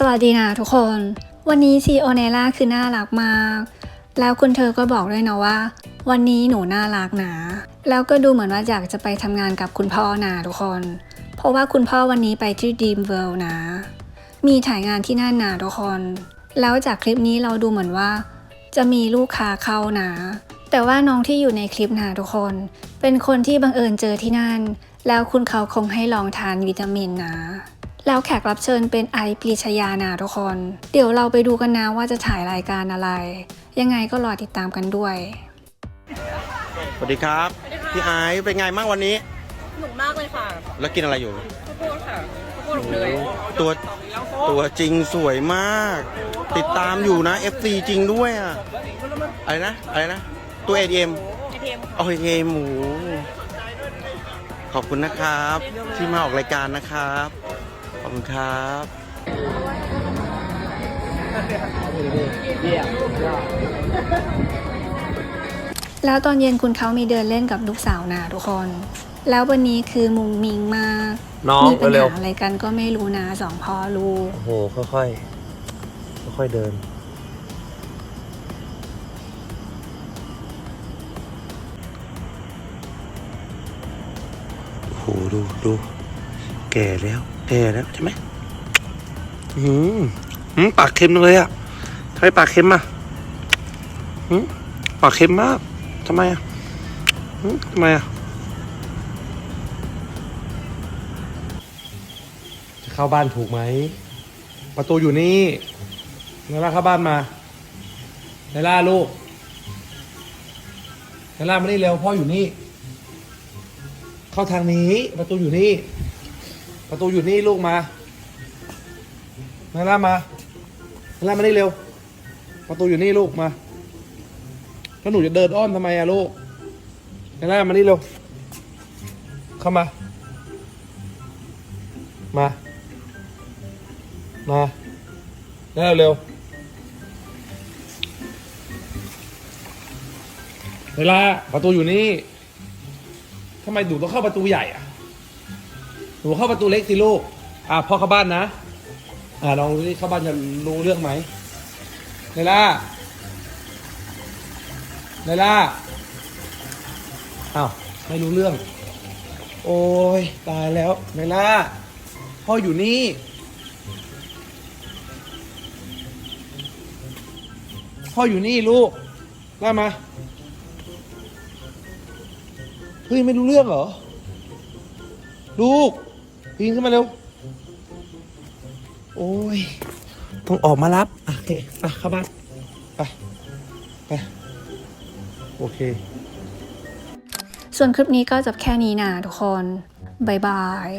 สวัสดีนะทุกคน วันนี้ซีโอเนล่าคือน่ารักมาก แล้วคุณเธอก็บอกด้วยนะว่า วันนี้หนูน่ารักนะแล้วก็ดูเหมือนว่าอยากจะไปทำงานกับคุณพ่อนะทุกคน เพราะว่าคุณพ่อวันนี้ไปที่ Dream World นะ มีถ่ายงานที่นั่นนะทุกคน แล้วจากคลิปนี้เราดูเหมือนว่า จะมีลูกค้าเข้านะแต่ว่าน้องที่อยู่ในคลิปนะทุกคน เป็นคนที่บังเอิญเจอที่นั่น แล้วคุณเขาคงให้ลองทานวิตามินนะ แล้วแขกรับเชิญเป็นไอซ์ปรีชยานาทุกคน เดี๋ยวเราไปดูกันนะว่าจะถ่ายรายการอะไร ยังไงก็รอติดตามกันด้วย สวัสดีครับ พี่ไอซ์เป็นไงบ้างวันนี้ หนุกมากเลยค่ะแล้วกินอะไรอยู่ ข้าวโพดค่ะข้าวโพดอบเนยตัวตัวจริงสวยมาก ติดตามอยู่นะ FC จริงด้วยอะอะไรนะอะไรนะ ตัว ATM ไอเทมโอเคหมู ขอบคุณนะครับ ที่มาออกรายการนะครับข อบคุณครับแล้วตอนเย็นคุณเขามีเดินเล่นกับลูกสาวนาทุกคน แล้ววันนี้คือมุงมิงมาก น้องมีปัญเร็วหาอะไรกันก็ไม่รู้นะสองพ่อลูกโอ้โห ค่อยๆ ค่อยๆ เดิน โอ้โห ดูดู แก่แล้ว แก่แล้วใช่ไหมอืมอืมปากเค็มเลยอะทำไมปากเค็มอะอืมปากเค็มมากทำไมอะอืมทำไมอะจะเข้าบ้านถูกไหม ประตูอยู่นี่ไนล่าเข้าบ้านมาไนล่าลูกไนล่ามานี่เร็วพ่ออยู่นี่ เข้าทางนี้ประตูอยู่นี่ ประตูอยู่นี่ลูกมาไนล่ามาไนล่ามานี่เร็ว ประตูอยู่นี่ลูกมาแล้วหนูจะเดินอ้อมทำไมอะลูกไนล่ามานี่เร็ว เข้ามา มา มาเร็วเร็วเวลาประตูอยู่นี่ทำไมหนูต้องเข้าประตูใหญ่อะ นูเข้าประตูเล็กสิลูก อะพ่อเข้าบ้านนะ อะลองดูที่เข้าบ้านจะรู้เรื่องไหมเนล่าเนล่าอ้าวไม่รู้เรื่อง โอ้ยตายแล้วเนล่าพ่ออยู่นี่พ่ออยู่นี่ลูกล่ามา เฮ้ย ไม่รู้เรื่องเหรอ ลูก ปีนขึ้นมาเร็ว โอ้ย ต้องออกมารับอะโอเคไปเข้าบ้านไป ไป โอเค ส่วนคลิปนี้ก็จบแค่นี้นะทุกคนบายบาย